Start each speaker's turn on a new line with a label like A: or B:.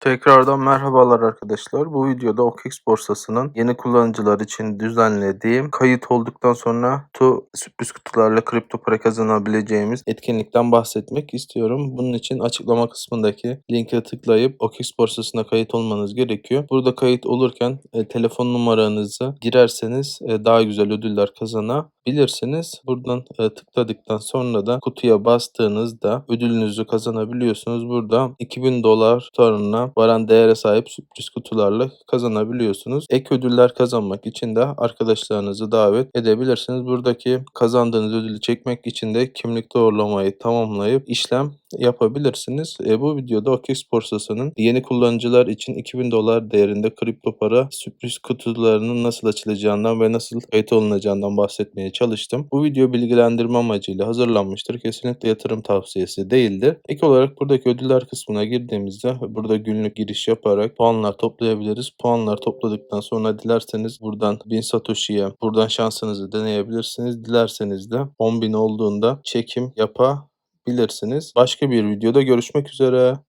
A: Tekrardan merhabalar arkadaşlar. Bu videoda OKX borsasının yeni kullanıcılar için düzenlediğim kayıt olduktan sonra tu sürpriz kutularla kripto para kazanabileceğimiz etkinlikten bahsetmek istiyorum. Bunun için açıklama kısmındaki linke tıklayıp OKX borsasına kayıt olmanız gerekiyor. Burada kayıt olurken e, telefon numaranızı girerseniz e, daha güzel ödüller kazanabilirsiniz. Buradan e, tıkladıktan sonra da kutuya bastığınızda ödülünüzü kazanabiliyorsunuz. Burada 2000 dolar tutarına varan değere sahip sürpriz kutularla kazanabiliyorsunuz. Ek ödüller kazanmak için de arkadaşlarınızı davet edebilirsiniz. Buradaki kazandığınız ödülü çekmek için de kimlik doğrulamayı tamamlayıp işlem yapabilirsiniz. E, bu videoda OKX borsasının yeni kullanıcılar için 2000 dolar değerinde kripto para sürpriz kutularının nasıl açılacağından ve nasıl kayıt olunacağından bahsetmeye çalıştım. Bu video bilgilendirme amacıyla hazırlanmıştır. Kesinlikle yatırım tavsiyesi değildir. Ek olarak buradaki ödüller kısmına girdiğimizde burada günlük giriş yaparak puanlar toplayabiliriz. Puanlar topladıktan sonra dilerseniz buradan 1000 Satoshi'ye buradan şansınızı deneyebilirsiniz. Dilerseniz de 10.000 olduğunda çekim yapabilirsiniz. Başka bir videoda görüşmek üzere.